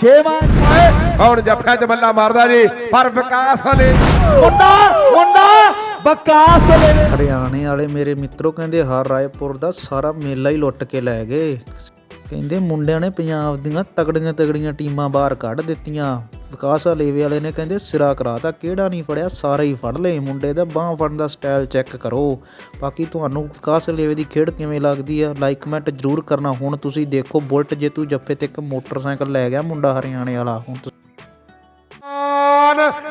ਛੇਵਾਂ ਹੁਣ ਜੱਫਿਆਂ ਚ ਬੱਲਾ ਮਾਰਦਾ ਜੀ, ਪਰ ਵਿਕਾਸ ਹਲੇ ਮੁੰਡਾ ਮੁੰਡਾ ਬਕਾਸ ਲੈ ਹਰਿਆਣੇ ਵਾਲੇ ਮੇਰੇ ਮਿੱਤਰੋ ਕਹਿੰਦੇ ਹਰ ਰਾਏਪੁਰ ਦਾ ਸਾਰਾ ਮੇਲਾ ਹੀ ਲੁੱਟ ਕੇ ਲੈ ਗਏ। ਕਹਿੰਦੇ ਮੁੰਡਿਆਂ ਨੇ ਪੰਜਾਬ ਦੀਆਂ ਤਗੜੀਆਂ ਤਗੜੀਆਂ ਟੀਮਾਂ ਬਾਹਰ ਕੱਢ ਦਿੱਤੀਆਂ। ਵਿਕਾਸ ਹਲੇਵੇ ਵਾਲੇ ਨੇ ਕਹਿੰਦੇ ਸਿਰਾ ਕਰਾਤਾ ਕਿਹੜਾ ਨਹੀਂ ਫੜਿਆ ਸਾਰੇ ਹੀ ਫੜ ਲਏ ਮੁੰਡੇ ਦਾ ਬਾਹ ਫੜਨ ਦਾ ਸਟਾਈਲ ਚੈੱਕ ਕਰੋ। ਬਾਕੀ ਤੁਹਾਨੂੰ ਵਿਕਾਸ ਹਲੇਵੇ ਦੀ ਖੇਡ ਕਿਵੇਂ ਲੱਗਦੀ ਆ ਲਾਈਕ ਕਮੈਂਟ ਜਰੂਰ ਕਰਨਾ। ਹੁਣ ਤੁਸੀਂ ਦੇਖੋ ਬੁਲਟ ਜੇਤੂ ਜੱਫੇ ਤੇ ਇੱਕ ਮੋਟਰਸਾਈਕਲ ਲੈ ਗਿਆ ਮੁੰਡਾ ਹਰਿਆਣੇ ਵਾਲਾ ਹੁਣ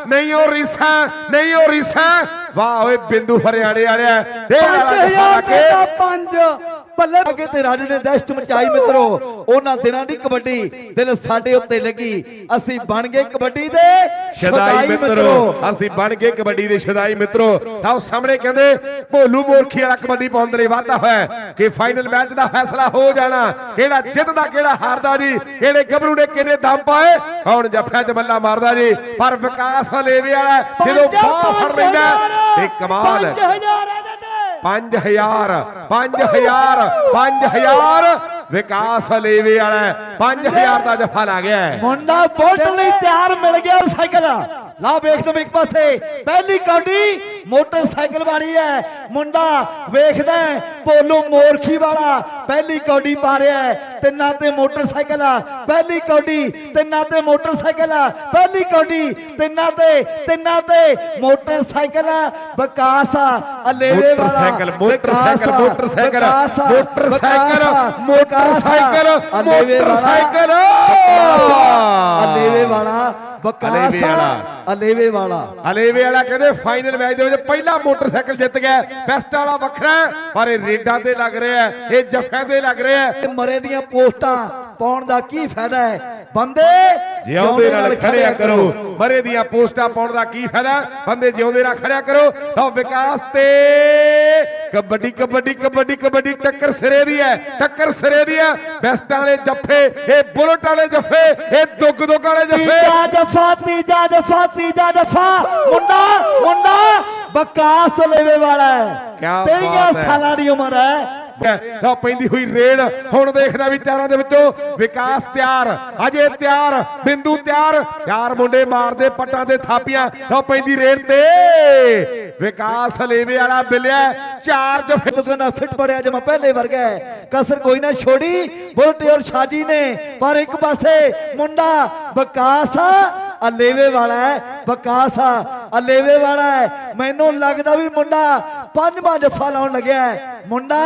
ਨਹੀਂ ਉਹ ਰੀਸਾ ਨਹੀਂ ਉਹ ਰੀਸਾ ਵਾਹ ਓਏ ਬਿੰਦੂ ਹਰਿਆਣੇ ਵਾਲਿਆ ਇਹ ਵਾਲਾ ਜੱਫਾ ਲਾ 5000 ਕੇ। ਦਾ ਪੰਜ। ਬੱਲੇ ਅੱਗੇ ਤੇ ਰਾਜੂ ਨੇ ਦਹਿਸ਼ਤ ਮਚਾਈ ਮਿੱਤਰੋ ਉਹਨਾਂ ਦਿਨਾਂ ਦੀ ਕਬੱਡੀ ਦਿਲ ਸਾਡੇ ਉੱਤੇ ਲੱਗੀ। ਅਸੀਂ ਬਣ ਗਏ ਕਬੱਡੀ ਦੇ ਸ਼ਦਾਈ ਮਿੱਤਰੋ ਅਸੀਂ ਬਣ ਗਏ ਕਬੱਡੀ ਦੇ ਸ਼ਦਾਈ ਮਿੱਤਰੋ। ਤਾਂ ਉਹ ਸਾਹਮਣੇ ਕਹਿੰਦੇ ਭੋਲੂ ਮੋਰਖੀ ਵਾਲਾ ਕਬੱਡੀ ਪਾਉਣ ਦੇ ਲਈ ਵਾਧਾ ਹੋਇਆ ਕਿ ਫਾਈਨਲ ਮੈਚ ਦਾ ਫੈਸਲਾ ਹੋ ਜਾਣਾ। ਕਿਹੜਾ ਜਿੱਤਦਾ ਕਿਹੜਾ ਹਾਰਦਾ ਜੀ? ਕਿਹੜੇ ਗੱਭਰੂ ਨੇ ਕਿੰਨੇ ਦਮ ਪਾਏ? ਹੁਣ ਜੱਫਿਆਂ ਚ ਬੱਲਾ ਮਾਰਦਾ ਜੀ। ਪਰ ਵਿਕਾਸ ਹਲੇਵੇ ਵਾਲਾ ਜਦੋਂ ਬਾਹ ਫੜ ਲੈਂਦਾ ਤੇ ਕਮਾਲ ਹੈ। 5000 ਇਹਦੇ ਤੇ 5000 5000 5000 ਵਿਕਾਸ ਲੇਵੇ ਵਾਲਾ 5000 ਦਾ ਜਫਾ ਲਾ ਗਿਆ ਹੈ। ਮੁੰਡਾ ਬੁਲਟ ਲਈ ਤਿਆਰ ਮਿਲ ਗਿਆ ਸਾਈਕਲ ਲਾ ਵੇਖਦੇ ਇੱਕ ਪਾਸੇ। ਪਹਿਲੀ ਕੌਡੀ ਮੋਟਰਸਾਈਕਲ ਵਾਲੀ ਹੈ ਮੁੰਡਾ ਵੇਖਦਾ ਪੋਲੋ ਮੋਰਖੀ ਵਾਲਾ। ਪਹਿਲੀ ਕੌਡੀ ਪਾ ਰਿਹਾ ਹੈ ਤਿੰਨਾਂ ਤੇ ਮੋਟਰਸਾਈਕਲ ਆ। ਪਹਿਲੀ ਕੌਡੀ ਤਿੰਨਾਂ ਤੇ ਮੋਟਰਸਾਈਕਲ ਆ। ਪਹਿਲੀ ਕੌਡੀ ਤਿੰਨਾਂ ਤੇ ਤਿੰਨਾਂ ਤੇ ਮੋਟਰਸਾਈਕਲ ਆ। ਵਿਕਾਸ ਆ ਅਲੇਵੇ ਵਾਲਾ। Motorcycle motorcycle motorcycle motorcycle motorcycle ਅਲੇਵੇ ਵਾਲਾ, ਮੋਟਰਸਾਈਕਲ। ਅਲੇਵੇ ਵਾਲਾ। ਵਿਕਾਸ ਅਲੇਵੇ ਵਾਲਾ। ਅਲੇਵੇ ਵਾਲਾ ਹਲੇਵੇ ਵਾਲਾ ਕਹਿੰਦੇ ਫਾਈਨਲ ਮੈਚ ਦੇ ਵਿੱਚ ਪਹਿਲਾ ਮੋਟਰਸਾਈਕਲ ਜਿੱਤ ਗਿਆ ਬੈਸਟ ਵਾਲਾ ਵੱਖਰਾ ਹੈ, ਪਰ ਇਹ ਰੇਡਾਂ ਤੇ ਲੱਗ ਰਿਹਾ ਹੈ, ਇਹ ਜੱਫਿਆਂ ਤੇ ਲੱਗ ਰਿਹਾ ਹੈ। ਤੇ ਮਰੇ ਦੀਆਂ ਪੋਸਟਾਂ ਪਾਉਣ ਦਾ ਕੀ ਫਾਇਦਾ ਹੈ? ਬੰਦੇ ਜਿਉਂਦੇ ਨਾਲ ਖੜਿਆ ਕਰੋ। ਮਰੇ ਦੀਆਂ ਪੋਸਟਾਂ ਪਾਉਣ ਦਾ ਕੀ ਫਾਇਦਾ? ਬੰਦੇ ਜਿਉਂਦੇ ਨਾਲ ਖੜਿਆ ਕਰੋ। ਲਓ ਵਿਕਾਸ ਤੇ ਕਬੱਡੀ ਕਬੱਡੀ ਕਬੱਡੀ ਕਬੱਡੀ ਟੱਕਰ ਸਿਰੇ ਦੀ ਹੈ। ਟੱਕਰ ਸਿਰੇ ਦੀ ਹੈ। ਬੈਸਟਾਂ ਵਾਲੇ ਜੱਫੇ ਇਹ ਬੁਲਟ ਵਾਲੇ ਜੱਫੇ ਇਹ ਦੁੱਗ ਦੁੱਗ ਵਾਲੇ ਜੱਫੇ। ਤੀਜਾ ਜਫਾ ਤੀਜਾ ਜਫਾ ਤੀਜਾ ਜਫਾ। ਮੁੰਡਾ ਮੁੰਡਾ ਬਕਾਸ ਲੇਵੇ ਵਾਲਾ ਹੈ। ਕਿਆ ਤੇਈਆਂ ਬਾਤ ਹੈ। ਸਾਲਾਂ ਦੀ ਉਮਰ ਹੈ। ਲਓ, ਪੈਂਦੀ ਹੋਈ ਰੇਡ ਹੁਣ ਦੇਖਦਾ ਵੀ ਚਾਰਾਂ ਦੇ ਵਿੱਚੋਂ ਵਿਕਾਸ ਤਿਆਰ, ਅਜੇ ਤਿਆਰ, ਬਿੰਦੂ ਤਿਆਰ। ਯਾਰ ਮੁੰਡੇ ਮਾਰਦੇ ਪੱਟਾਂ ਤੇ ਥਾਪੀਆਂ। ਲਓ, ਪੈਂਦੀ ਰੇਡ ਤੇ। ਵਿਕਾਸ ਹਲੇਵੇ ਵਾਲਾ ਬਿਲਿਆ ਚਾਰ ਜਫੇ ਤੂੰ ਫਿੱਟ ਪੜਿਆ ਜਮਾ ਪਹਿਲੇ ਵਰਗਾ ਕਸਰ ਕੋਈ ਨਾ ਛੋੜੀ, ਬੁਲਟ ਔਰ ਸ਼ਾਜੀ ਨੇ। ਪਰ ਇੱਕ ਪਾਸੇ ਮੁੰਡਾ ਵਿਕਾਸ ਅਲੇਵੇ ਵਾਲਾ ਹੈ ਬਕਾਸ ਅਲੇਵੇ ਵਾਲਾ ਹੈ। ਮੈਨੂੰ ਲੱਗਦਾ ਵੀ ਮੁੰਡਾ ਪੰਜਵਾਂ ਜੱਫਾ ਲਾਉਣ ਲੱਗਿਆ ਮੁੰਡਾ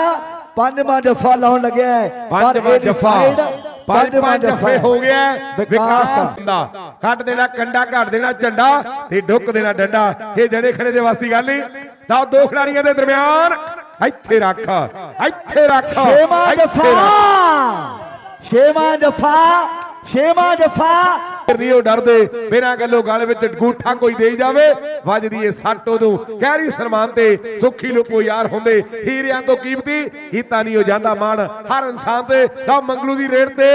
ਪੰਜਵਾਂ ਜੱਫਾ ਲਾਉਣ ਲੱਗਿਆ ਹੈ। ਪੰਜਵਾਂ ਜਫਾ ਪੰਜਵਾਂ ਜਫੇ ਹੋ ਗਿਆ ਵਿਕਾਸ ਦਾ ਕੱਟ ਦੇਣਾ ਕੰਡਾ ਘੜ ਦੇਣਾ ਝੰਡਾ ਤੇ ਡੁੱਕ ਦੇਣਾ ਡੰਡਾ। ਇਹ ਜੜੇ ਖੜੇ ਦੇ ਵਾਸਤੇ ਗੱਲ ਨਹੀਂ। ਤਾਂ ਦੋ ਖਿਡਾਰੀਆਂ ਦੇ ਦਰਮਿਆਨ। ਇੱਥੇ ਰੱਖ। ਇੱਥੇ ਰੱਖ। ਛੇਵਾਂ ਜਫਾ। ਛੇਵਾਂ ਜਫਾ। ਛੇਵਾਂ ਜਫਾ। ਨਹੀਂ ਉਹ ਡਰਦੇ। ਬਿਨਾਂ ਗੱਲੋਂ ਗਲ ਵਿੱਚ ਗੂਠਾ ਕੋਈ ਦੇਈ ਜਾਵੇ, ਵੱਜਦੀ ਏ ਸੱਟ ਉਦੋਂ ਕਹਿਰੀ ਸਨਮਾਨ ਤੇ ਸੁੱਖੀ ਲੁਕੋ ਯਾਰ ਹੁੰਦੇ। ਹੀਰਿਆਂ ਤੋਂ ਕੀਮਤੀ, ਕੀਤਾ ਨਹੀਂ ਹੋ ਜਾਂਦਾ ਮਾਣ। ਹਰ ਇਨਸਾਨ ਤੇ ਤਾਂ ਮੰਗਲੂ ਦੀ ਰੇੜ ਤੇ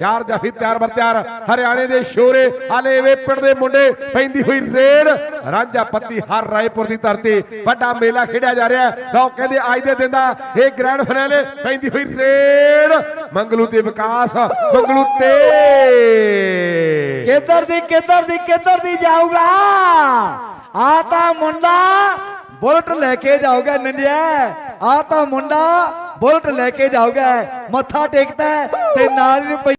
ਚਾਰ ਜਾਫੀ ਤਿਆਰ ਬਰ ਤਿਆਰ, ਹਰਿਆਣੇ ਦੇ ਸ਼ੋਰੇ, ਹਲੇ ਪਿੰਡ ਦੇ ਮੁੰਡੇ, ਪੈਂਦੀ ਹੋਈ ਰੇਡ, ਰਾਂਝਾ ਪੱਤੀ ਹਰ ਰਾਏਪੁਰ ਦੀ ਧਰਤੀ, ਵੱਡਾ ਮੇਲਾ ਖੇਡਿਆ ਜਾ ਰਿਹਾ ਲਓ ਕਹਿੰਦੇ ਅੱਜ ਦੇ ਦਿਨ ਦਾ ਇਹ ਗ੍ਰੈਂਡ ਫਾਈਨਲ ਪੈਂਦੀ ਹੋਈ ਰੇਡ, ਮੰਗਲੂ ਤੇ ਵਿਕਾਸ, ਮੰਗਲੂ ਤੇ। ਕਿੱਧਰ ਦੀ ਕਿੱਧਰ ਦੀ ਕਿੱਧਰ ਦੀ ਜਾਊਗਾ? ਆ ਤਾਂ ਮੁੰਡਾ ਬੁਲਟ ਲੈ ਕੇ ਜਾਊਗਾ ਨੰਡਿਆ ਆ ਤਾਂ ਮੁੰਡਾ ਬੁਲਟ ਲੈ ਕੇ ਜਾਊਗਾ, ਮੱਥਾ ਟੇਕਦਾ ਤੇ ਨਾਲ ਹੀ ਰੁਪਈਆ